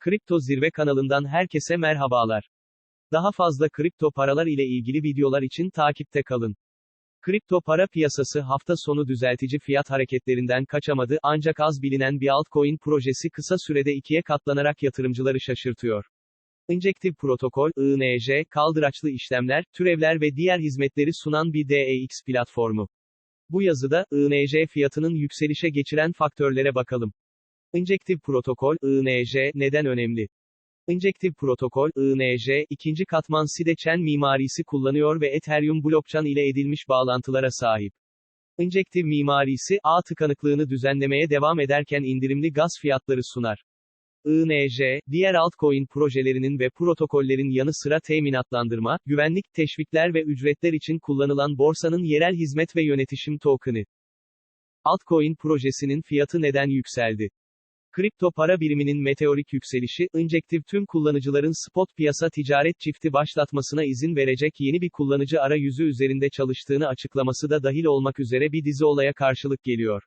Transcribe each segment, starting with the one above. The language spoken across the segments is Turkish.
Kripto Zirve kanalından herkese merhabalar. Daha fazla kripto paralar ile ilgili videolar için takipte kalın. Kripto para piyasası hafta sonu düzeltici fiyat hareketlerinden kaçamadı ancak az bilinen bir altcoin projesi kısa sürede ikiye katlanarak yatırımcıları şaşırtıyor. Injective Protokol, INJ, kaldıraçlı işlemler, türevler ve diğer hizmetleri sunan bir DEX platformu. Bu yazıda, INJ fiyatının yükselişe geçiren faktörlere bakalım. Injective Protokol, INJ, neden önemli? Injective Protokol, INJ, ikinci katman Sidechain mimarisi kullanıyor ve Ethereum blockchain ile edilmiş bağlantılara sahip. Injective mimarisi, ağ tıkanıklığını düzenlemeye devam ederken indirimli gaz fiyatları sunar. INJ, diğer altcoin projelerinin ve protokollerin yanı sıra teminatlandırma, güvenlik, teşvikler ve ücretler için kullanılan borsanın yerel hizmet ve yönetişim token'ı. Altcoin projesinin fiyatı neden yükseldi? Kripto para biriminin meteorik yükselişi, Injective tüm kullanıcıların spot piyasa ticaret çifti başlatmasına izin verecek yeni bir kullanıcı arayüzü üzerinde çalıştığını açıklaması da dahil olmak üzere bir dizi olaya karşılık geliyor.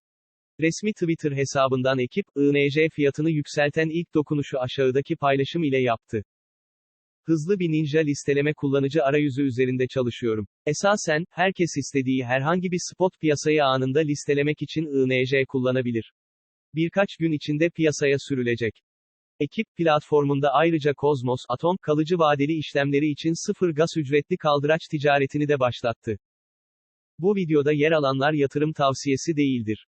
Resmi Twitter hesabından ekip, INJ fiyatını yükselten ilk dokunuşu aşağıdaki paylaşım ile yaptı. Hızlı bir ninja listeleme kullanıcı arayüzü üzerinde çalışıyorum. Esasen, herkes istediği herhangi bir spot piyasayı anında listelemek için INJ kullanabilir. Birkaç gün içinde piyasaya sürülecek. Ekip platformunda ayrıca Cosmos, Atom, kalıcı vadeli işlemleri için sıfır gaz ücretli kaldıraç ticaretini de başlattı. Bu videoda yer alanlar yatırım tavsiyesi değildir.